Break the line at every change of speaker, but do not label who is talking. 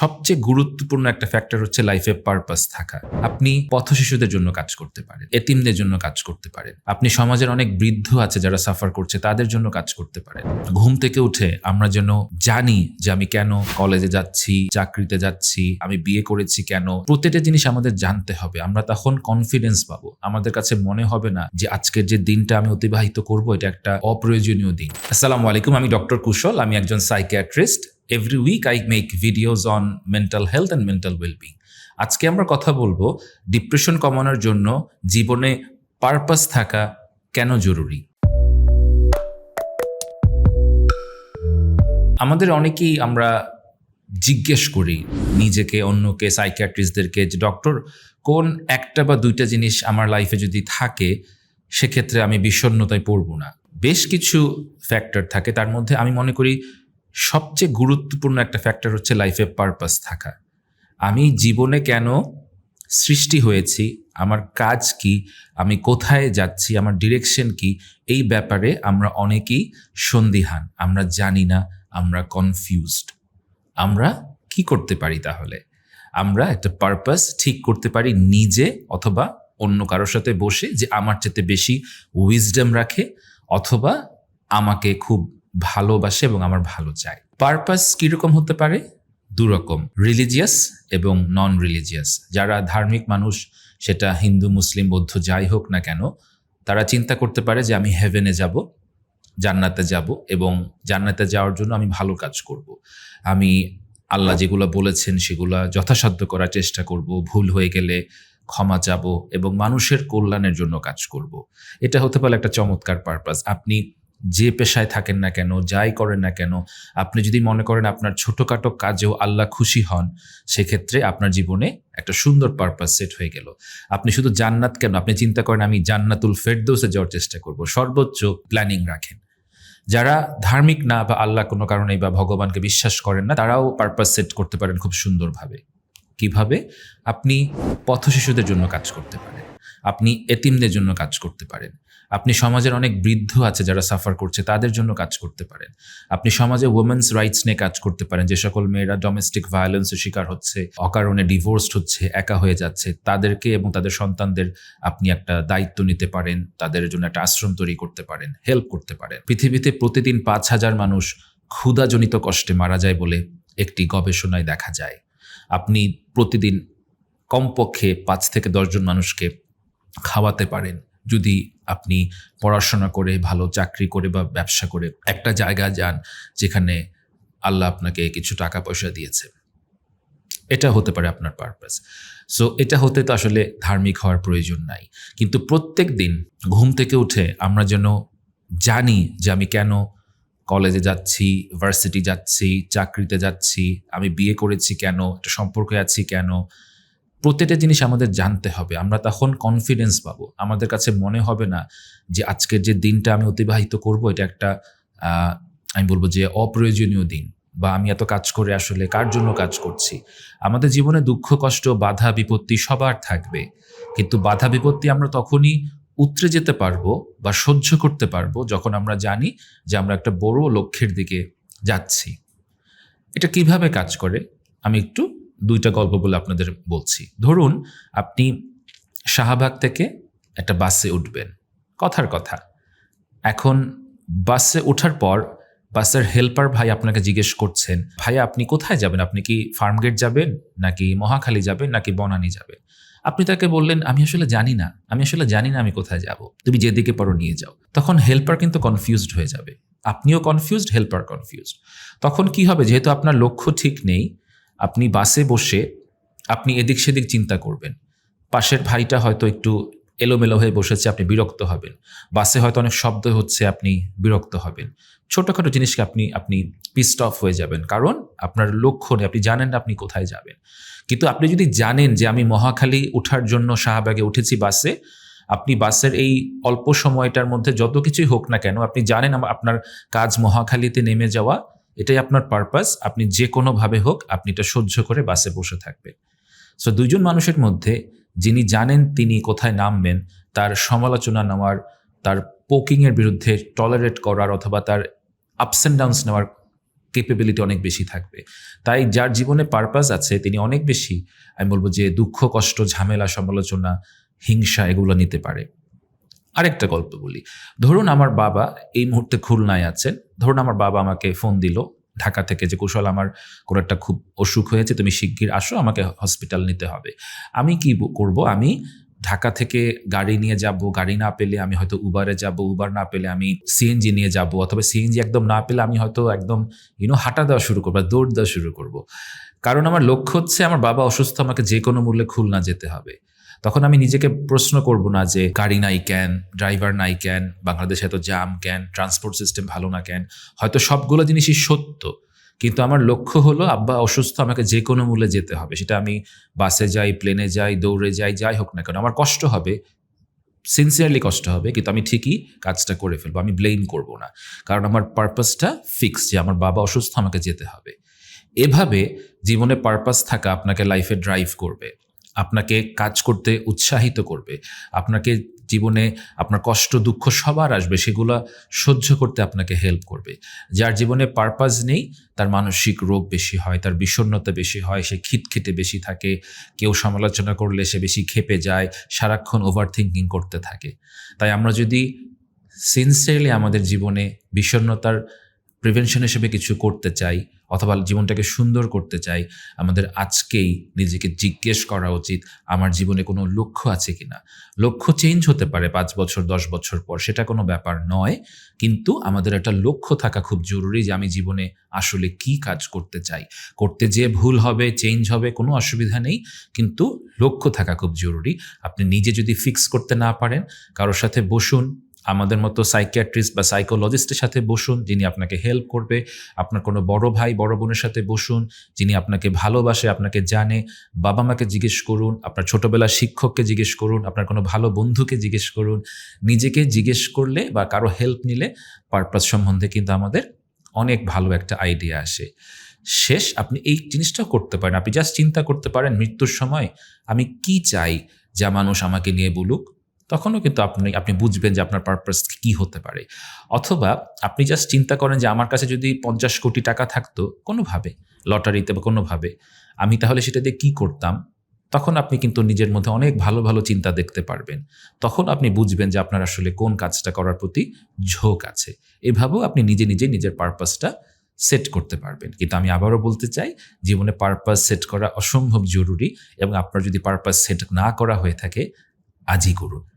সবচেয়ে গুরুত্বপূর্ণ একটা ফ্যাক্টর হচ্ছে লাইফে পারপাস থাকা। আপনি পথ শিশুদের জন্য কাজ করতে পারেন, এতিমদের জন্য কাজ করতে পারেন। আপনি সমাজের অনেক বৃদ্ধ আছে যারা সাফার করছে, তাদের জন্য কাজ করতে পারেন। ঘুম থেকে উঠে আমরা যেন জানি যে আমি কেন কলেজে যাচ্ছি, চাকরিতে যাচ্ছি, আমি বিয়ে করেছি কেন প্রত্যেকটা জিনিস আমাদের জানতে হবে। আমরা তখন কনফিডেন্স পাবো। আমাদের কাছে মনে হবে না যে আজকের যে দিনটা আমি অতিবাহিত করব, এটা একটা অপ্রয়োজনীয় দিন। আসসালামু আলাইকুম, আমি ডক্টর কুশল, আমি একজন psychiatrist every week I make videos on mental health and mental wellbeing আজকে আমরা কথা বলব ডিপ্রেশন কমানোর জন্য জীবনে পারপাস থাকা কেন জরুরি? আমাদের অনেকেই আমরা জিজ্ঞেস করি নিজেকে, অন্যকে সাইকিয়াট্রিস্টদেরকে যে ডক্টর কোন একটা বা দুইটা জিনিস আমার লাইফে যদি থাকে, সেক্ষেত্রে আমি বিষণ্ণতায় পড়ব না? বেশ কিছু ফ্যাক্টর থাকে, তার মধ্যে আমি মনে করি সবচেয়ে গুরুত্বপূর্ণ একটা ফ্যাক্টর হচ্ছে লাইফে পারপাস থাকা। আমি জীবনে কেন সৃষ্টি হয়েছি? আমার কাজ কি? আমি কোথায় যাচ্ছি? আমার ডিরেকশন কি? এই ব্যাপারে আমরা অনেকেই সন্দিহান। আমরা জানি না, আমরা কনফিউজড আমরা কি করতে পারি তাহলে? আমরা একটা পারপাস ঠিক করতে পারি নিজে অথবা অন্য কারোর সাথে বসে যে আমার চেতে বেশি উইজডম রাখে অথবা আমাকে খুব ভালোবাসে এবং আমার ভালো চায়। পারপাস কীরকম হতে পারে? দুরকম। রিলিজিয়াস এবং নন রিলিজিয়াস যারা ধার্মিক মানুষ, সেটা হিন্দু, মুসলিম, বৌদ্ধ, যাই হোক না কেন, তারা চিন্তা করতে পারে যে আমি হেভেনে যাব, জান্নাতে যাব এবং জান্নাতে যাওয়ার জন্য আমি ভালো কাজ করব। আমি আল্লাহ যেগুলো বলেছেন, সেগুলো যথাসাধ্য করার চেষ্টা করব, ভুল হয়ে গেলে ক্ষমা চাব এবং মানুষের কল্যাণের জন্য কাজ করব। এটা হতে পারে একটা চমৎকার পারপাস আপনি যে পেশায় থাকেন না কেন, যাই করেন না কেন, আপনি যদি মনে করেন আপনার ছোটোখাটো কাজেও আল্লাহ খুশি হন, সেক্ষেত্রে আপনার জীবনে একটা সুন্দর পারপাস সেট হয়ে গেল। আপনি শুধু জান্নাত কেন? আপনি চিন্তা করেন আমি জান্নাতুল ফেরদৌসে যাওয়ার চেষ্টা করব। সর্বোচ্চ প্ল্যানিং রাখেন। যারা ধার্মিক না বা আল্লাহ কোনো কারণে বা ভগবানকে বিশ্বাস করেন না, তারাও পারপাস সেট করতে পারেন খুব সুন্দরভাবে। কীভাবে? আপনি পথ শিশুদের জন্য কাজ করতে পারেন। আপনি এতিমদের জন্য কাজ করতে পারেন। আপনি সমাজের অনেক বৃদ্ধ আছে যারা সাফার করছে, তাদের জন্য কাজ করতে পারেন। আপনি সমাজে ওমেন্স রাইটস নিয়ে কাজ করতে পারেন, যে সকল মেয়েরা ডোমেস্টিক ভায়োলেন্সের শিকার হচ্ছে, অকারণে ডিভোর্সড হচ্ছে, একা হয়ে যাচ্ছে, তাদেরকে এবং তাদের সন্তানদের আপনি একটা দায়িত্ব নিতে পারেন, তাদের জন্য একটা আশ্রম তৈরি করতে পারেন হেল্প করতে পারেন। পৃথিবীতে প্রতিদিন পাঁচ হাজার মানুষ ক্ষুধাজনিত কষ্টে মারা যায় বলে একটি গবেষণায় দেখা যায়। আপনি প্রতিদিন কমপক্ষে পাঁচ থেকে দশজন মানুষকে খাওয়াতে পারেন। যদি আপনি পড়াশোনা করে, ভালো চাকরি করে বা ব্যবসা করে একটা জায়গা যান যেখানে আল্লাহ আপনাকে কিছু টাকা পয়সা দিয়েছে, এটা হতে পারে আপনার পারপাস সো এটা হতে তো আসলে ধার্মিক হওয়ার প্রয়োজন নাই। কিন্তু প্রত্যেক দিন ঘুম থেকে উঠে আমরা যেন জানি যে আমি কেন কলেজে যাচ্ছি ভার্সিটি যাচ্ছি, চাকরিতে যাচ্ছি, আমি বিয়ে করেছি কেন, একটা সম্পর্কে আছি কেন প্রত্যেকটা জিনিস আমাদের জানতে হবে। আমরা তখন কনফিডেন্স পাবো। আমাদের কাছে মনে হবে না যে আজকের যে দিনটা আমি অতিবাহিত করব, এটা একটা আমি বলব যে অপ্রয়োজনীয় দিন বা আমি এত কাজ করে আসলে কার জন্য কাজ করছি? আমাদের জীবনে দুঃখ, কষ্ট, বাধা, বিপত্তি সবার থাকবে। কিন্তু বাধা, বিপত্তি আমরা তখনই উতরে যেতে পারব বা সহ্য করতে পারব যখন আমরা জানি যে আমরা একটা বড় লক্ষ্যের দিকে যাচ্ছি। এটা কীভাবে কাজ করে? আমি একটু দুইটা গল্প বলে আপনাদের বলছি। ধরুন, আপনি শাহবাগ থেকে একটা বাসে উঠবেন। কথার কথা। এখন বাসে ওঠার পর বাসের হেল্পার ভাই আপনাকে জিজ্ঞেস করছেন, ভাই, আপনি কোথায় যাবেন? আপনি কি ফার্মগেট যাবেন? নাকি মহাখালী যাবেন? নাকি বনানি যাবেন? আপনি তাকে বললেন, আমি আসলে জানি না। আমি আসলে জানি না আমি কোথায় যাব। তুমি যেদিকে পারো নিয়ে যাও। তখন হেল্পার কিন্তু কনফিউজড হয়ে যাবে। আপনিও কনফিউজড হেল্পার কনফিউজড তখন কি হবে? যেহেতু আপনার লক্ষ্য ঠিক নেই আপনি বাসে বসে আপনি এদিক সেদিক চিন্তা করবেন। পাশের ভাইটা হয়তো একটু এলোমেলো হয়ে বসেছে, আপনি বিরক্ত হবেন। বাসে হয়তো অনেক শব্দ হচ্ছে, আপনি বিরক্ত হবেন। ছোটোখাটো জিনিসকে আপনি আপনি পিস্ট অফ হয়ে যাবেন। কারণ আপনার লক্ষ্য নেই, আপনি জানেন না আপনি কোথায় যাবেন। কিন্তু আপনি যদি জানেন যে আমি মহাখালী ওঠার জন্য শাহবাগে উঠেছি বাসে, আপনি বাসের এই অল্প সময়টার মধ্যে যত কিছুই হোক না কেন, আপনি জানেন আপনার কাজ মহাখালীতে নেমে যাওয়া এটাই আপনার পারপাস আপনি যে কোনোভাবে হোক, আপনি এটা সহ্য করে বাসে বসে থাকবেন। সো দুইজন মানুষের মধ্যে যিনি জানেন তিনি কোথায় নামবেন, তার সমালোচনা নেওয়ার, তার পোকিংয়ের বিরুদ্ধে টলারেট করার অথবা তার আপস অ্যান্ড ডাউনস নেওয়ার কেপেবিলিটি অনেক বেশি থাকবে। তাই যার জীবনে পারপাস আছে, তিনি অনেক বেশি, আমি বলব যে দুঃখ, কষ্ট, ঝামেলা, সমালোচনা, হিংসা, এগুলো নিতে পারে। আরেকটা গল্প বলি। ধরুন আমার বাবা এই মুহূর্তে খুলনায় আছেন। ধরুন আমার বাবা আমাকে ফোন দিল, ঢাকা থেকে যে, কুশল, আমার কোনো একটা খুব অসুখ হয়েছে, তুমি শিগগির আসো, আমাকে হসপিটাল নিতে হবে। আমি কি করব? আমি ঢাকা থেকে গাড়ি নিয়ে যাব, গাড়ি না পেলে আমি হয়তো উবারে যাব উবার না পেলে আমি সিএনজি নিয়ে যাব, অথবা সিএনজি একদম না পেলে আমি হয়তো একদম ইউনো হাঁটা দেওয়া শুরু করব দৌড় দেওয়া শুরু করব। কারণ আমার লক্ষ্য হচ্ছে আমার বাবা অসুস্থ, আমাকে যে কোনো মূল্যে খুলনা যেতে হবে। তখন আমি নিজেকে প্রশ্ন করব না যে গাড়ি নাই কেন ড্রাইভার নাই কেন, বাংলাদেশে এত জাম কেন ট্রান্সপোর্ট সিস্টেম ভালো না কেন, হয়তো সবগুলো জিনিসই সত্য। কিন্তু আমার লক্ষ্য হলো, আব্বা অসুস্থ, আমাকে যে কোনো মূল্যে যেতে হবে। সেটা আমি বাসে যাই প্লেনে যাই, দৌড়ে যাই যাই হোক না কেন। আমার কষ্ট হবে সিনসিয়ারলি কষ্ট হবে, কিন্তু আমি ঠিকই কাজটা করে ফেলব, আমি ব্লেম করব না। কারণ আমার পারপাসটা ফিক্স যে আমার বাবা অসুস্থ, আমাকে যেতে হবে। এভাবে জীবনে পারপাস থাকা আপনাকে লাইফে ড্রাইভ করবে। আপনাকে কাজ করতে উৎসাহিত করবে। আপনাকে জীবনে আপনার কষ্ট, দুঃখ সবার আসবে, সেগুলো সহ্য করতে আপনাকে হেল্প করবে। যার জীবনে পারপাস নেই, তার মানসিক রোগ বেশি হয়, তার বিষণ্ণতা বেশি হয়, সে খিটখিটে বেশি থাকে, কেউ সমালোচনা করলে সে বেশি খেপে যায়, সারাক্ষণ ওভার থিঙ্কিং করতে থাকে। তাই আমরা যদি সিনসিয়ারলি আমাদের জীবনে বিষণ্ণতার প্রিভেনশন হিসেবে কিছু করতে চাই অথবা জীবনটাকে সুন্দর করতে চাই, আমাদের আজকেই নিজেকে জিজ্ঞেস করা উচিত, আমার জীবনে কোনো লক্ষ্য আছে কি না লক্ষ্য চেঞ্জ হতে পারে পাঁচ বছর, দশ বছর পর, সেটা কোনো ব্যাপার নয়। কিন্তু আমাদের একটা লক্ষ্য থাকা খুব জরুরি যে আমি জীবনে আসলে কি কাজ করতে চাই। করতে যে ভুল হবে চেঞ্জ হবে, কোনো অসুবিধা নেই। কিন্তু লক্ষ্য থাকা খুব জরুরি। আপনি নিজে যদি ফিক্স করতে না পারেন, কারোর সাথে বসুন আমাদের মতো সাইকিয়াট্রিস্ট বা সাইকোলজিস্টের সাথে বসুন, যিনি আপনাকে হেল্প করবে। আপনার কোনো বড় ভাই, বড় বোনের সাথে বসুন, যিনি আপনাকে ভালোবাসে, আপনাকে জানে, বাবা মাকে জিজ্ঞেস করুন, আপনার ছোটবেলার শিক্ষককে জিজ্ঞেস করুন, আপনার কোনো ভালো বন্ধুকে জিজ্ঞেস করুন। নিজেকে জিজ্ঞেস করলে বা কারও হেল্প নিলে পারপাস সম্বন্ধে কিন্তু আমাদের অনেক ভালো একটা আইডিয়া আসে। শেষ, আপনি এই জিনিসটাও করতে পারেন। আপনি জাস্ট চিন্তা করতে পারেন, মৃত্যুর সময় আমি কি চাই, যা মানুষ আমাকে নিয়ে বলুক। তখনও কিন্তু আপনি আপনি বুঝবেন যে আপনার পারপাস কি হতে পারে। অথবা আপনি জাস্ট চিন্তা করেন যে আমার কাছে যদি পঞ্চাশ কোটি টাকা থাকতো, কোনোভাবে, লটারিতে বা কোনোভাবে, আমি তাহলে সেটা দিয়ে কী করতাম? তখন আপনি কিন্তু নিজের মধ্যে অনেক ভালো ভালো চিন্তা দেখতে পারবেন। তখন আপনি বুঝবেন যে আপনার আসলে কোন কাজটা করার প্রতি ঝোঁক আছে। এভাবেও আপনি নিজে নিজে নিজের পারপাসটা সেট করতে পারবেন। কিন্তু আমি আবারও বলতে চাই, জীবনে পারপাস সেট করা অসম্ভব জরুরি এবং আপনার যদি পারপাস সেট না করা হয়ে থাকে, আজই করুন।